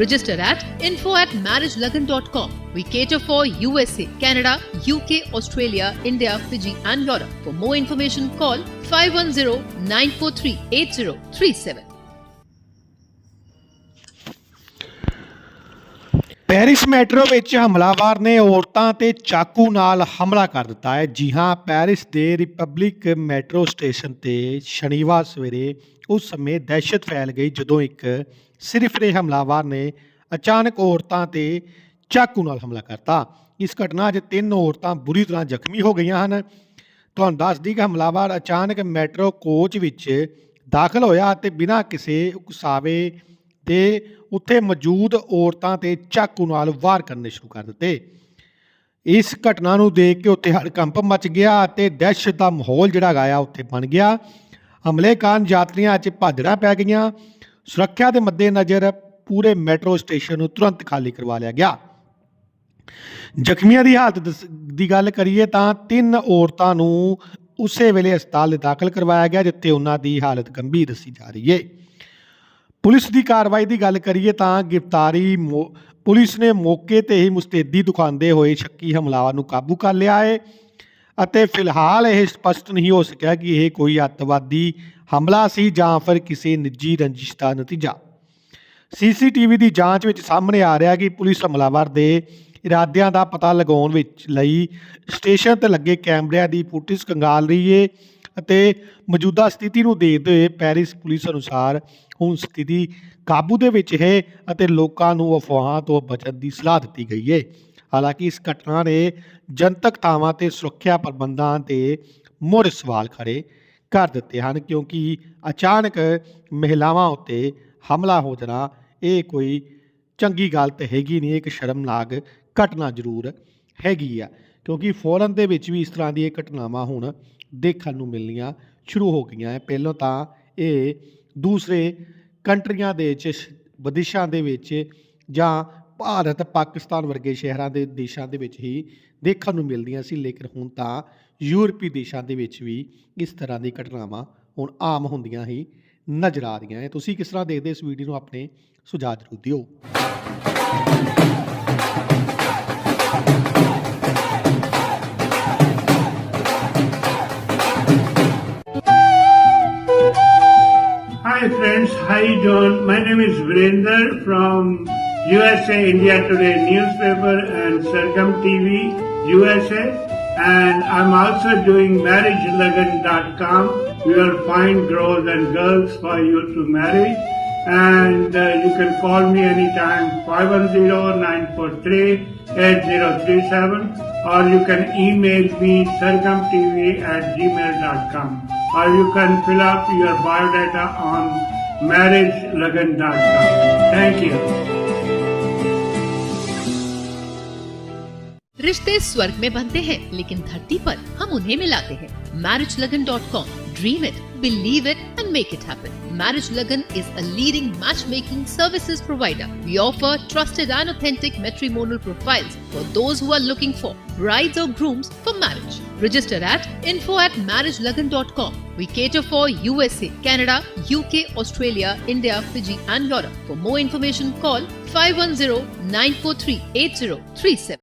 Register at info at marriagelagan.com. We cater for USA, Canada, UK, Australia, India, Fiji, and Europe. For more information, call 510 943 8037. Paris metro ਵਿੱਚ ਹਮਲਾਵਰ ਨੇ ਔਰਤਾਂ ਤੇ ਚਾਕੂ ਨਾਲ ਹਮਲਾ ਕਰ ਦਿੱਤਾ ਹੈ ਜੀ ਹਾਂ ਪੈਰਿਸ ਦੇ ਰਿਪਬਲਿਕ ਮੈਟਰੋ ਸਟੇਸ਼ਨ ਤੇ ਸ਼ਨੀਵਾਰ ਸਵੇਰੇ ਉਸ ਸਮੇਂ ਦਹਿਸ਼ਤ ਫੈਲ ਗਈ ਜਦੋਂ ਇੱਕ ਸਿਰਫਰੇ ਹਮਲਾਵਰ ਨੇ ਅਚਾਨਕ ਔਰਤਾਂ ਤੇ ਚਾਕੂ ਨਾਲ ਹਮਲਾ ਕਰਤਾ। ਇਸ ਘਟਨਾ 'ਚ ਤਿੰਨ ਔਰਤਾਂ ਬੁਰੀ ਤਰ੍ਹਾਂ ਜ਼ਖਮੀ ਹੋ ਗਈਆਂ ਹਨ। ਤੁਹਾਨੂੰ ਦੱਸ ਦਈ ਕਿ ਹਮਲਾਵਰ ਅਚਾਨਕ ਮੈਟਰੋ ਕੋਚ ਵਿੱਚ ਦਾਖਲ ਹੋਇਆ ਅਤੇ ਬਿਨਾਂ ਕਿਸੇ ਉਕਸਾਵੇ ਦੇ ਉੱਥੇ ਮੌਜੂਦ ਔਰਤਾਂ ਤੇ ਚਾਕੂ ਨਾਲ ਵਾਰ ਕਰਨੇ ਸ਼ੁਰੂ ਕਰ ਦਿੱਤੇ। ਇਸ ਘਟਨਾ ਨੂੰ ਦੇਖ ਕੇ ਉੱਥੇ ਹੜਕੰਪ ਮਚ ਗਿਆ ਅਤੇ ਦਹਿਸ਼ਤ ਦਾ ਮਾਹੌਲ ਜਿਹੜਾ ਗਾਇਆ ਉੱਥੇ ਬਣ ਗਿਆ। ਹਮਲੇ ਕਾਰਨ ਯਾਤਰੀਆਂ 'ਚ ਭਾਜੜਾਂ ਪੈ ਗਈਆਂ। ਸੁਰੱਖਿਆ ਦੇ ਮੱਦੇਨਜ਼ਰ ਪੂਰੇ ਮੈਟਰੋ ਸਟੇਸ਼ਨ ਨੂੰ ਤੁਰੰਤ ਖਾਲੀ ਕਰਵਾ ਲਿਆ ਗਿਆ। ਜ਼ਖਮੀਆਂ ਦੀ ਹਾਲਤ ਦਸ- ਦੀ ਗੱਲ ਕਰੀਏ ਤਾਂ ਤਿੰਨ ਔਰਤਾਂ ਨੂੰ ਉਸੇ ਵੇਲੇ ਹਸਪਤਾਲ 'ਚ ਦਾਖਲ ਕਰਵਾਇਆ ਗਿਆ, ਜਿੱਥੇ ਉਹਨਾਂ ਦੀ ਹਾਲਤ ਗੰਭੀਰ ਦੱਸੀ ਜਾ ਰਹੀ ਹੈ ਪੁਲਿਸ ਦੀ ਕਾਰਵਾਈ ਦੀ ਗੱਲ ਕਰੀਏ ਤਾਂ ਗ੍ਰਿਫਤਾਰੀ ਮੌ- ਪੁਲਿਸ ਨੇ ਮੌਕੇ ਤੇ ਹੀ ਮੁਸਤੈਦੀ ਦਿਖਾਉਂਦੇ ਹੋਏ ਸ਼ੱਕੀ ਹਮਲਾਵਰ ਨੂੰ ਕਾਬੂ ਕਰ ਲਿਆ ਹੈ ਅਤੇ ਫਿਲਹਾਲ ਇਹ ਸਪਸ਼ਟ ਨਹੀਂ ਹੋ ਸਕਿਆ ਕਿ ਇਹ ਕੋਈ ਅੱਤਵਾਦੀ ਹਮਲਾ ਸੀ ਜਾਂ ਫਿਰ ਕਿਸੇ ਨਿੱਜੀ ਰੰਜਿਸ਼ ਦਾ ਨਤੀਜਾ। ਸੀਸੀਟੀਵੀ ਦੀ ਜਾਂਚ ਵਿੱਚ ਸਾਹਮਣੇ ਆ ਰਿਹਾ ਕਿ ਪੁਲਿਸ ਹਮਲਾਵਰ ਦੇ ਇਰਾਦਿਆਂ ਦਾ ਪਤਾ ਲਗਾਉਣ ਵਿੱਚ ਲਈ ਸਟੇਸ਼ਨ ਤੇ ਲੱਗੇ ਕੈਮਰਿਆਂ ਦੀ ਫੁਟੇਜ ਕੰਗਾਲ ਰਹੀ ਹੈ ਅਤੇ ਮੌਜੂਦਾ ਸਥਿਤੀ ਨੂੰ ਦੇਖਦੇ ਹੋਏ ਪੈਰਿਸ ਪੁਲਿਸ ਅਨੁਸਾਰ ਹੁਣ ਸਥਿਤੀ ਕਾਬੂ ਦੇ ਵਿੱਚ ਹੈ ਅਤੇ ਲੋਕਾਂ ਨੂੰ ਅਫਵਾਹਾਂ ਤੋਂ ਬਚਣ ਦੀ ਸਲਾਹ ਦਿੱਤੀ ਗਈ ਹੈ ਹਾਲਾਂਕਿ ਇਸ ਘਟਨਾ ਨੇ ਜਨਤਕ ਥਾਵਾਂ ਤੇ ਸੁਰੱਖਿਆ ਪ੍ਰਬੰਧਾਂ ਤੇ ਮੁੜ ਸਵਾਲ ਖੜੇ ਕਰ ਦਿੱਤੇ ਹਨ, ਕਿਉਂਕਿ ਅਚਾਨਕ ਮਹਿਲਾਵਾਂ ਉੱਤੇ ਹਮਲਾ ਹੋ ਜਾਣਾ, ਇਹ ਕੋਈ ਚੰਗੀ ਗੱਲ ਤੇ ਹੈਗੀ ਨਹੀਂ, ਇੱਕ ਸ਼ਰਮਨਾਕ ਘਟਨਾ ਜ਼ਰੂਰ ਹੈਗੀ ਆ, ਕਿਉਂਕਿ ਫੋਰਨ ਦੇ ਵਿੱਚ ਵੀ ਇਸ ਤਰ੍ਹਾਂ ਦੀ ਇਹ ਘਟਨਾਵਾਂ ਹੁਣ ਦੇਖਣ ਨੂੰ ਮਿਲਣੀਆਂ ਸ਼ੁਰੂ ਹੋ ਗਈਆਂ ਹੈ। ਪਹਿਲਾਂ ਤਾਂ ਇਹ ਦੂਸਰੇ ਕੰਟਰੀਆਂ ਦੇ ਵਿੱਚ, ਵਿਦੇਸ਼ਾਂ ਦੇ ਵਿੱਚ ਜਾਂ ਭਾਰਤ ਪਾਕਿਸਤਾਨ ਵਰਗੇ ਸ਼ਹਿਰਾਂ ਦੇ ਦੇਸ਼ਾਂ ਦੇ ਵਿੱਚ ਹੀ ਦੇਖਣ ਨੂੰ ਮਿਲਦੀਆਂ ਸੀ ਲੇਕਿਨ ਹੁਣ ਤਾਂ ਯੂਰਪੀ ਦੇਸ਼ਾਂ ਦੇ ਵਿੱਚ ਵੀ ਇਸ ਤਰ੍ਹਾਂ ਦੀ ਘਟਨਾਵਾਂ ਹੁਣ ਆਮ ਹੁੰਦੀਆਂ ਹੀ ਨਜ਼ਰ ਆ ਰਹੀਆਂ ਹੈ ਤੁਸੀਂ ਕਿਸ ਤਰ੍ਹਾਂ ਦੇਖਦੇ ਇਸ ਵੀਡੀਓ ਨੂੰ ਆਪਣੇ ਸੁਝਾਅ ਜ਼ਰੂਰ ਦਿਓ Hi friends, how you? My name is Virender from USA India Today newspaper and Sargam TV USA and I'm also doing marriagelagan.com. You will find girls and girls for you to marry and uh, you can call me anytime 510-943-8037 or you can email me sargamtv at gmail.com or you can fill up your biodata on marriagelagan.com. Thank you. रिश्ते स्वर्ग में बनते हैं लेकिन धरती पर हम उन्हें मिलाते हैं marriage Lagan dot com dream it believe it and make it happen marriage Lagan is a leading match making services provider we offer trusted and authentic matrimonial profiles for those who are looking for brides or grooms for marriage. Register at info at marriagelagan.com. We cater for USA, Canada, UK, Australia, India, Fiji, and Europe. For more information, call 510 943 8037.